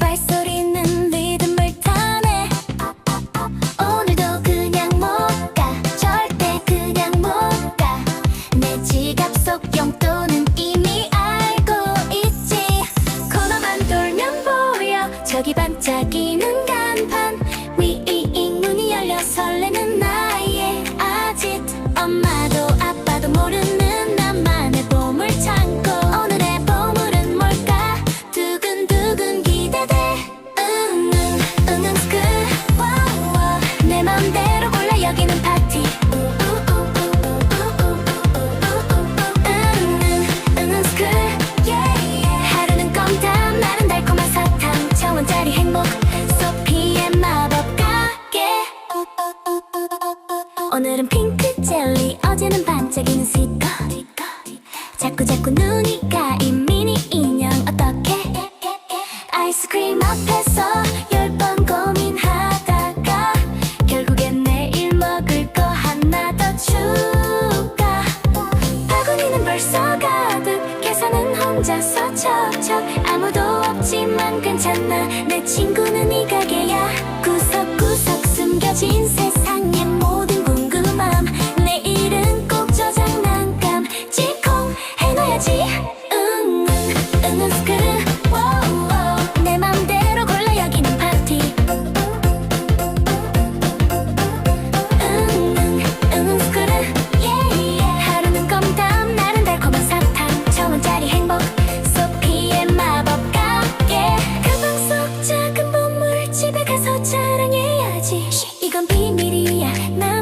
발소리는 리듬을 타네. 오늘도 그냥 못 가. 절대 그냥 못 가 내 지갑 속 용돈은 이미 알고 있지. 코만 돌면 보여. 저기 반짝이는 자꾸 자꾸 눈이 가인 미니 인형 어떡해 아이스크림 앞에서 열 번 고민하다가 결국엔 내일 먹을 거 하나 더 추가 바구니는 벌써 가득 계산은 혼자서 척척. 아무도 없지만 괜찮아. 내 친구는 이 가게야. 숨겨진 이건 비밀이야. 나